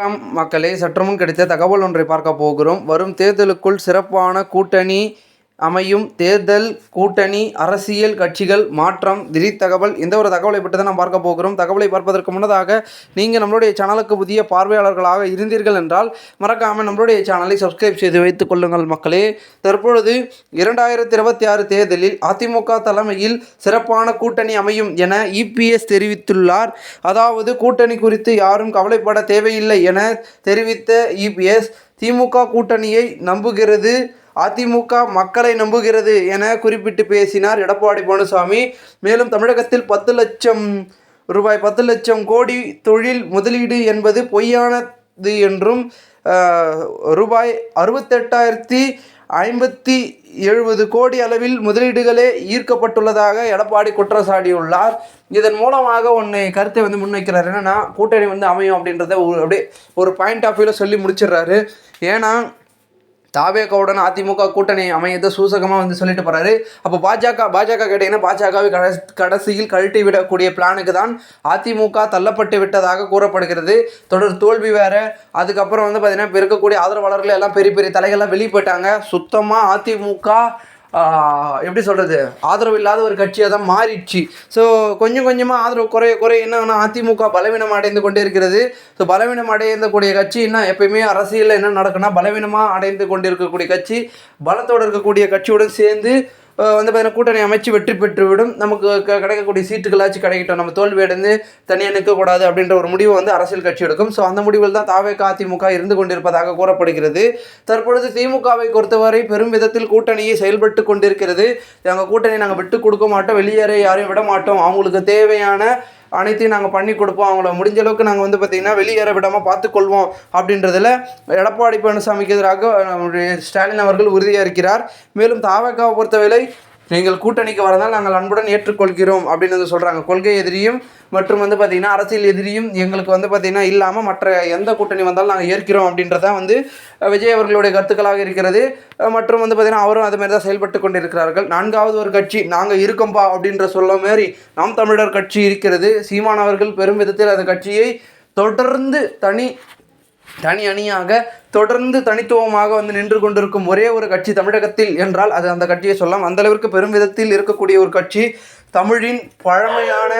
வணக்கம் மக்களே சற்றுமுன் கிடைத்த தகவல் ஒன்றை பார்க்க போகிறோம். வரும் தேர்தலுக்குள் சிறப்பான கூட்டணி அமையும் தேர்தல் கூட்டணி அரசியல் கட்சிகள் மாற்றம் திடீர் தகவல் இந்த ஒரு தகவலை பற்றி தான் நாம் பார்க்க போகிறோம். தகவலை பார்ப்பதற்கு முன்னதாக நீங்கள் நம்மளுடைய சேனலுக்கு புதிய பார்வையாளர்களாக இருந்தீர்கள் என்றால் மறக்காமல் நம்மளுடைய சேனலை சப்ஸ்கிரைப் செய்து வைத்துக் கொள்ளுங்கள் மக்களே. தற்பொழுது இரண்டாயிரத்தி இருபத்தி ஆறு தேர்தலில் அதிமுக தலைமையில் சிறப்பான கூட்டணி அமையும் என இபிஎஸ் தெரிவித்துள்ளார். அதாவது கூட்டணி குறித்து யாரும் கவலைப்பட தேவையில்லை என தெரிவித்த இபிஎஸ் திமுக கூட்டணியை நம்புகிறது அதிமுக மக்களை நம்புகிறது என குறிப்பிட்டு பேசினார் எடப்பாடி பழனிசாமி. மேலும் தமிழகத்தில் பத்து லட்சம் ரூபாய் பத்து லட்சம் கோடி தொழில் முதலீடு என்பது பொய்யானது என்றும் ரூபாய் அறுபத்தெட்டாயிரத்தி ஐம்பத்தி எழுபது கோடி அளவில் முதலீடுகளே ஈர்க்கப்பட்டுள்ளதாக எடப்பாடி குற்றம் சாட்டியுள்ளார் இதன் மூலமாக ஒன்று கருத்தை வந்து முன்வைக்கிறார். என்னன்னா கூட்டணி வந்து அமையும் அப்படின்றத ஒரு அப்படியே ஒரு பாயிண்ட் ஆஃப் வியூவில் சொல்லி முடிச்சிடுறாரு. ஏன்னா தாவேகாவுடன் அதிமுக கூட்டணி அமையதை சூசகமாக வந்து சொல்லிட்டு போகிறாரு அப்போ பாஜக பாஜக கேட்டீங்கன்னா பாஜகவை கடை கடைசியில் கழட்டி விடக்கூடிய பிளானுக்கு தான் அதிமுக தள்ளப்பட்டு விட்டதாக கூறப்படுகிறது. தொடர் தோல்வி வேறு. அதுக்கப்புறம் வந்து பார்த்திங்கன்னா இப்போ இருக்கக்கூடிய ஆதரவாளர்கள் எல்லாம் பெரிய பெரிய தலைகள்லாம் வெளியே போயிட்டாங்க. சுத்தமாக அதிமுக எப்படி சொல்கிறது ஆதரவு இல்லாத ஒரு கட்சியாக தான் மாறிடுச்சு. ஸோ கொஞ்சம் கொஞ்சமாக ஆதரவு குறைய குறைய என்னன்னா அதிமுக பலவீனம் அடைந்து கொண்டே இருக்கிறது. ஸோ பலவீனம் அடையக்கூடிய கட்சி என்ன எப்பயுமே அரசியலில் என்ன நடக்குன்னா பலவீனமாக அடைந்து கொண்டு இருக்கக்கூடிய கட்சி பலத்தோடு இருக்கக்கூடிய கட்சியுடன் சேர்ந்து வந்து பார்த்தீங்கன்னா கூட்டணி அமைச்சு வெற்றி பெற்றுவிடும். நமக்கு க- கிடைக்கக்கூடிய சீட்டுகளாச்சும் கிடைக்கட்டும். நம்ம தோல்வி அடைந்து தனியாக நிற்கக்கூடாது அப்படின்ற ஒரு முடிவு வந்து அரசியல் கட்சி எடுக்கும். ஸோ அந்த முடிவில் தான் தாவே அதிமுக இருந்து கொண்டிருப்பதாக கூறப்படுகிறது. தற்பொழுது திமுகவை பொறுத்தவரை பெரும் விதத்தில் கூட்டணியை செயல்பட்டு கொண்டிருக்கிறது. எங்கள் கூட்டணி நாங்கள் விட்டு கொடுக்க மாட்டோம். வெளியேற யாரையும் விட மாட்டோம். அவங்களுக்கு தேவையான அனைத்தையும் நாங்கள் பண்ணி கொடுப்போம். அவங்கள முடிஞ்ச அளவுக்கு நாங்கள் வந்து பார்த்திங்கன்னா வெளியேற விடாமல் பார்த்துக்கொள்வோம் அப்படின்றதில் எடப்பாடி பழனிசாமிக்கு எதிராக நம்முடைய ஸ்டாலின் அவர்கள் உறுதியாக இருக்கிறார். மேலும் தாவக்காவை பொறுத்தவரை நீங்கள் கூட்டணிக்கு வரதால் நாங்கள் அன்புடன் ஏற்றுக்கொள்கிறோம் அப்படின்னு வந்து சொல்கிறாங்க கொள்கை எதிரியும் மற்றும் வந்து பார்த்திங்கன்னா அரசியல் எதிரியும் எங்களுக்கு வந்து பார்த்திங்கன்னா இல்லாமல் மற்ற எந்த கூட்டணி வந்தாலும் நாங்கள் ஏற்கிறோம் அப்படின்றதான் வந்து விஜய் அவர்களுடைய கருத்துக்களாக இருக்கிறது. மற்றும் வந்து பார்த்திங்கன்னா அவரும் அதுமாரி தான் செயல்பட்டு கொண்டிருக்கிறார்கள். நான்காவது ஒரு கட்சி நாங்கள் இருக்கோம்பா அப்படின்ற சொல்ல மாதிரி நாம் தமிழர் கட்சி இருக்கிறது. சீமானவர்கள் பெரும் விதத்தில் அந்த கட்சியை தொடர்ந்து தனி தனி அணியாக தொடர்ந்து தனித்துவமாக வந்து நின்று கொண்டிருக்கும் ஒரே ஒரு கட்சி தமிழகத்தில் என்றால் அது அந்த கட்சியை சொல்லலாம். அந்தளவிற்கு பெரும் விதத்தில் இருக்கக்கூடிய ஒரு கட்சி தமிழின் பழமையான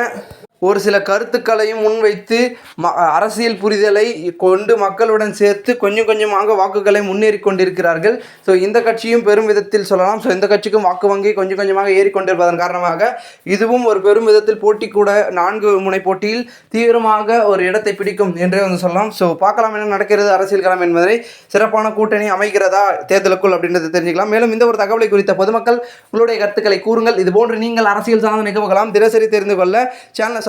ஒரு சில கருத்துக்களையும் முன்வைத்து ம அரசியல் புரிதலை கொண்டு மக்களுடன் சேர்த்து கொஞ்சம் கொஞ்சமாக வாக்குகளை முன்னேறி கொண்டிருக்கிறார்கள். ஸோ இந்த கட்சியும் பெரும் விதத்தில் சொல்லலாம். ஸோ இந்த கட்சிக்கும் வாக்கு வங்கி கொஞ்சம் கொஞ்சமாக ஏறிக்கொண்டிருப்பதன் காரணமாக இதுவும் ஒரு பெரும் விதத்தில் போட்டி கூட நான்கு முனை போட்டியில் தீவிரமாக ஒரு இடத்தை பிடிக்கும் என்றே வந்து சொல்லலாம். ஸோ பார்க்கலாம் என்ன நடக்கிறது அரசியல் களம் என்பதை. சிறப்பான கூட்டணி அமைகிறதா தேர்தலுக்குள் அப்படின்றத தெரிஞ்சுக்கலாம். மேலும் இந்த ஒரு தகவலை குறித்த பொதுமக்கள் உங்களுடைய கருத்துக்களை கூறுங்கள். இதுபோன்று நீங்கள் அரசியல் சார்ந்த நிகழ்வுகளாம் தினசரி தெரிந்து கொள்ள சேனலை